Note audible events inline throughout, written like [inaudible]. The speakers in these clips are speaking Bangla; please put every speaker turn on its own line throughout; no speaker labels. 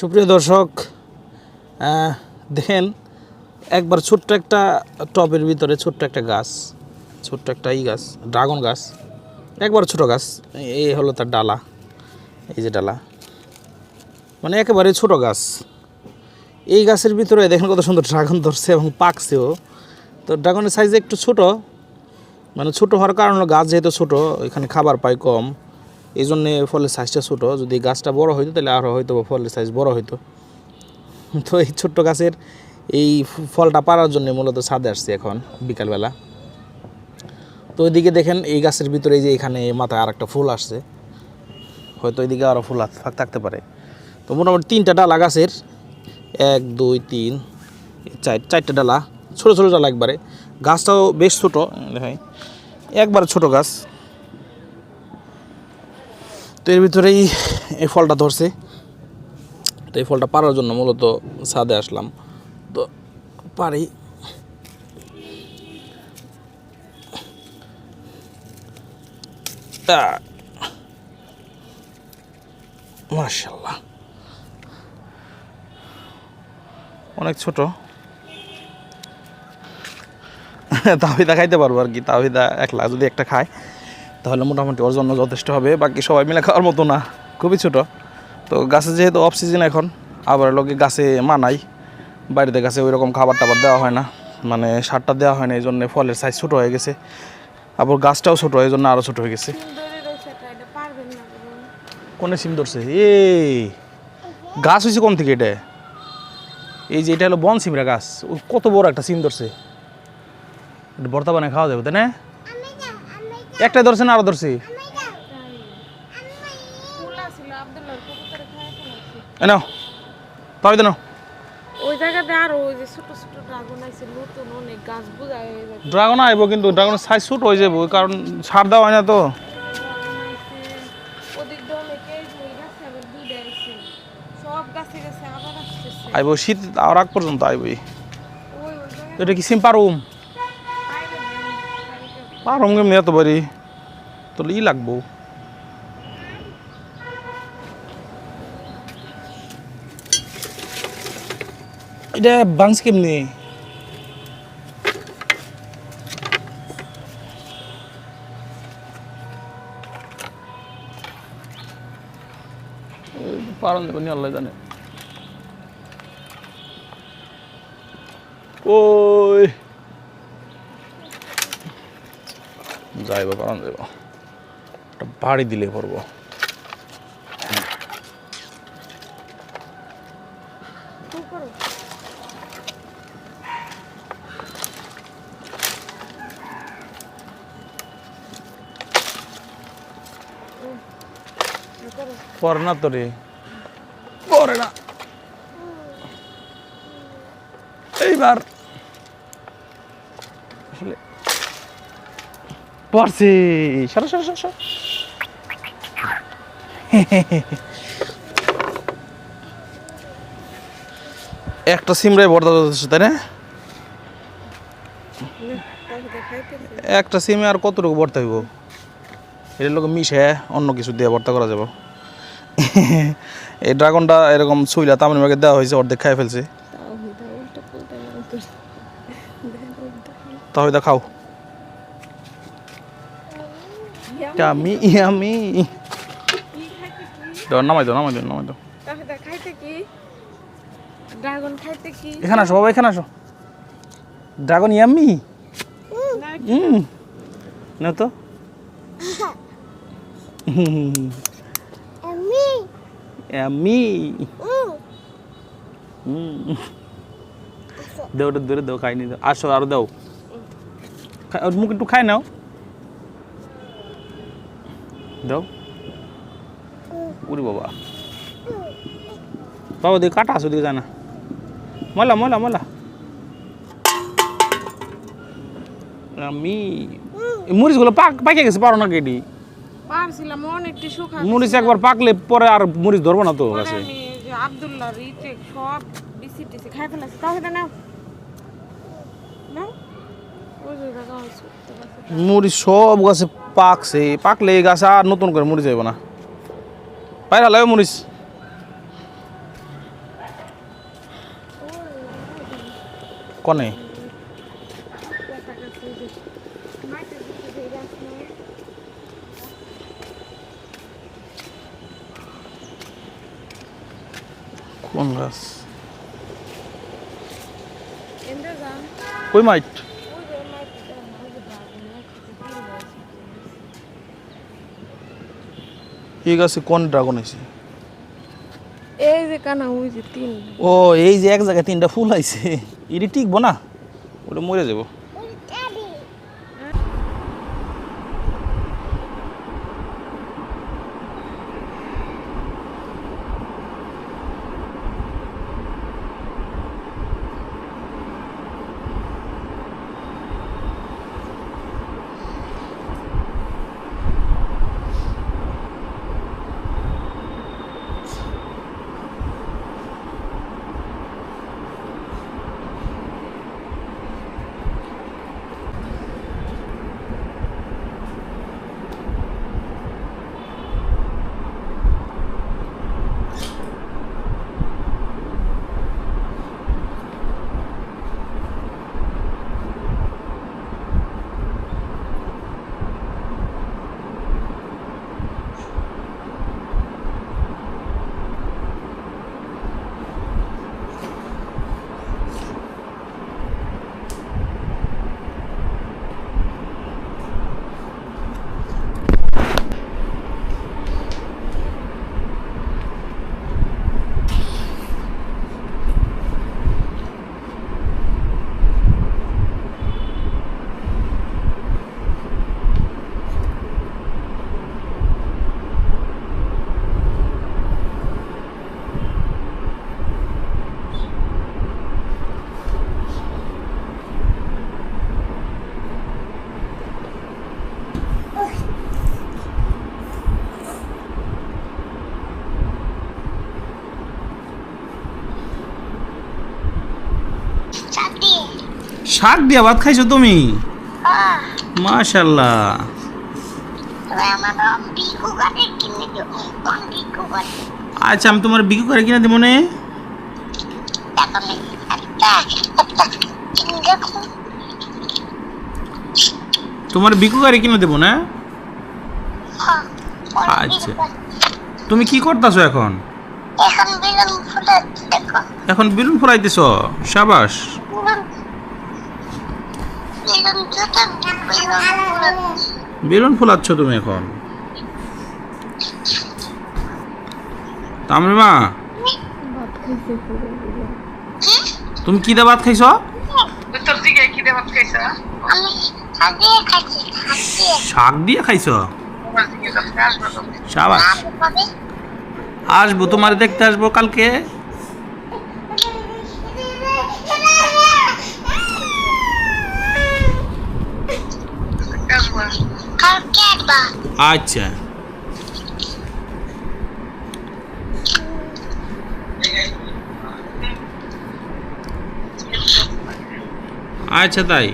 সুপ্রিয় দর্শক দেখেন, একবার ছোট্ট একটা টবের ভিতরে ছোট্ট একটা গাছ, ছোট্ট একটা ই গাছ, ড্রাগন গাছ, একবার ছোট গাছ, এই হলো তার ডালা, এই যে ডালা মানে একেবারে ছোট গাছ। এই গাছের ভিতরে দেখেন কত সুন্দর ড্রাগন ধরছে এবং পাকছেও। তো ড্রাগনের সাইজ একটু ছোট মানে ছোট হওয়ার কারণ গাছ যেহেতু ছোট এখানে খাবার পায় কম। এই জন্যে ফলের সাইজটা ছোটো। যদি গাছটা বড় হইতো, তাহলে আরও হয়তো ফলের সাইজ বড় হইতো। [laughs] তো এই ছোট্ট গাছের এই ফলটা পাড়ার জন্য মূলত ছাদে আসছে এখন, বিকালবেলা। তো ওইদিকে দেখেন, এই গাছের ভিতরে যে এখানে মাথায় আর একটা ফুল আসছে। হয়তো ওইদিকে আরও ফুল থাকতে পারে। তো মোটামুটি তিনটা ডালা গাছের, এক, দুই, তিন চার চারটে ডালা, ছোটো ছোটো ডালা একবারে। গাছটাও বেশ ছোটো, দেখাই। একবার ছোট গাছ। তো এর ভিতরেই এই ফলটা ধরছে। তো এই ফলটা পারার জন্য মূলত ছাদে আসলাম। তো পারি মার্শাল্লাহ অনেক ছোট। তাহিদা খাইতে পারব আর কি। তাহিদা একলা যদি একটা খায়। তাহলে মোটামুটি ওর জন্য যথেষ্ট হবে, বাকি সবাই মিলে খাওয়ার মতো না। খুবই ছোট। তো গাছে যেহেতু অফ সিজন এখন, আবার লোকে গাছে মানাই বাড়িতে গাছে ওই রকম খাবার টাবার দেওয়া হয় না। মানে সারটা দেওয়া হয় না, এই জন্য ফলের সাইজ ছোটো হয়ে গেছে। আবার গাছটাও ছোটো, এই জন্য আরও ছোটো হয়ে গেছে। কোনে সিম ধরছে? এ গাছ হয়েছে কোন থেকে এটা? এই যে এটা হলো বন সিমরা গাছ। কত বড় একটা সিম ধরছে। বানায় খাওয়া যাবে, তাই না? একটা ধরছে। না আরও ধরছে
ওই জায়গাতে আরও ওই যে ছোট ছোট ড্রাগন আছে নতুন অনেক গাছ বুঝা
ড্রাগন আইব কিন্তু ড্রাগনের সাইজ ছোট হয়ে যাব কারণ দেওয়া হয় না তো। আইব শীত আর আগ পর্যন্ত আইবই। এটা কি সিম পারুম কেমনি এত বাড়ি তো ই লাগবো এটা বাংস কেমনি পারন দেবনি আল্লাহ জানে ওই যাইব পারন যাইব একটা বাড়ি দিলে পড়ব পরে না তো রে। পরে না। এইবার। আসলে পড়ছে। সরো সরো সরো সরো। একটা সিমরাই বর্দা যথেষ্ট তাই না? একটা সিমে আর কতটুকু ভর্তা হইব? এর লোক মিশে অন্য কিছু দিয়ে ভর্তা করা যাব। এই ড্রাগনটা এরকম সুইলা তামিল মাকে দেওয়া হয়েছে অর্ধেক খাই ফেলছে। তাহলে খাও। আমি আমি। দাও নামাই দাও নামাই দাও নামাই দাও।
খাইতে কি? ড্রাগন খাইতে কি?
এখানে আসো বাবা এখানে আসো। Dragon yummy?
না
হুম। না তো।
আমি
হুম। দেও দূরে দাও খাই নি দাও। আসো আরও দাও। মুখ একটু খাই নাও। দাও। উরি বাবা। বাবা দিকে কাটা আসো দিকে যায় না। মলা মলা মলা আমি মরিচগুলো পাক পাকে গেছে পারো না কেডি মরিচ একবার পাকলে পরে আর মরিচ ধরবো না তো
যে আব্দুল্লাহ রিটে সব বিসি টিসি খাই ফেলাছি। তাহলে নাও।
মরিচ সব গাছে পাকছে পাকলে এই গাছ আর নতুন করে মরিচ যাইব না। পায়রা লাগে মরিচ কনে? কোন গাছ? কই মাইট? এই গাছে কোন ড্রাগন আছে
এই যে কানা ওই তিন।
ও এই যে এক জায়গায় তিনটা ফুল আইছে এটি টিকবো না? ওটা মরে যাব। শাক দিয়া ভাত খাইছো তুমি? মাশাল্লাহ। আচ্ছা আমি তোমার বিক্রি করে কিনা দেবো নে। তোমার বিক্রি করে কিনা দেবো না? আচ্ছা। তুমি কি করতেছো এখন?
এখন বেলুন
ফোলাইতেছ? সাবাস।
বেলুন
ফোলাচ্ছ তুমি এখন। তামরিমা। তুমি কি দিয়ে ভাত খাইছ? শাক দিয়ে খাইছ? আসব, তোমার দেখতে আসব কালকে
আসবা
আচ্ছা। আচ্ছা তাই।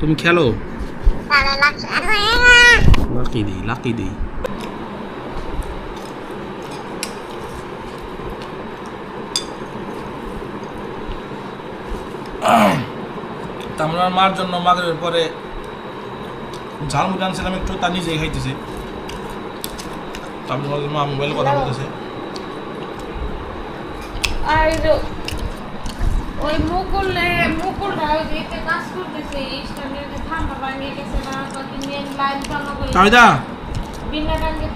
তুমি খেলো? লাকি দিই লাকি দিই। তামরার মার জন্য মাগরের পরে ঝালমুড়ি আনছিলাম একটু তা নিজেই খাইতেছে। তারপর মা মোবাইলে কথা বলতেছে।
আর ওই মুকুলে মুকুলটা ওই যে কাজ করতেছে স্ট্যান্ডের যে থাম্বা বানিয়ে গেছে না কদিন লাইন চালু করে।
তামিদা
বিনা টাঙ্গে।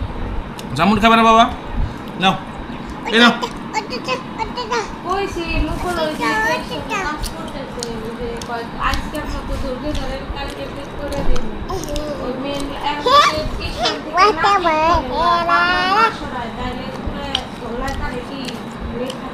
জামুন খাবে না বাবা? নাও এই নাও।
কইছি মুকুল ওই যে কাজ করতেছে আজকে আপনার তো ধরতে ধরেন কালকে পেট করে দেবেন ওই মেন তাহলে কি রেখা